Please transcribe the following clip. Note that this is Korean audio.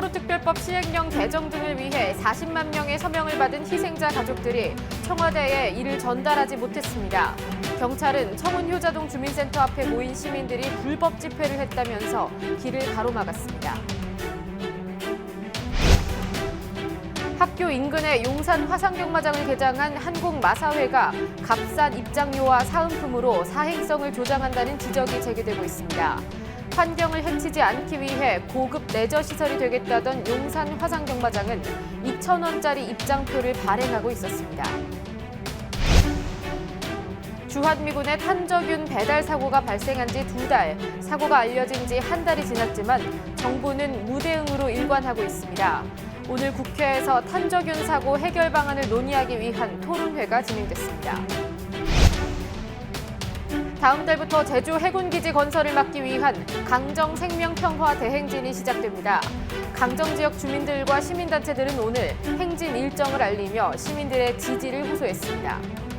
세월호 특별법 시행령 개정 등을 위해 40만 명의 서명을 받은 희생자 가족들이 청와대에 이를 전달하지 못했습니다. 경찰은 청운 효자동 주민센터 앞에 모인 시민들이 불법 집회를 했다면서 길을 가로막았습니다. 학교 인근의 용산 화상경마장을 개장한 한국마사회가 값싼 입장료와 사은품으로 사행성을 조장한다는 지적이 제기되고 있습니다. 환경을 해치지 않기 위해 고급 레저 시설이 되겠다던 용산 화상 경마장은 2,000원짜리 입장표를 발행하고 있었습니다. 주한미군의 탄저균 배달 사고가 발생한 지 두 달, 사고가 알려진 지 한 달이 지났지만 정부는 무대응으로 일관하고 있습니다. 오늘 국회에서 탄저균 사고 해결 방안을 논의하기 위한 토론회가 진행됐습니다. 다음 달부터 제주 해군기지 건설을 막기 위한 강정 생명평화 대행진이 시작됩니다. 강정 지역 주민들과 시민단체들은 오늘 행진 일정을 알리며 시민들의 지지를 호소했습니다.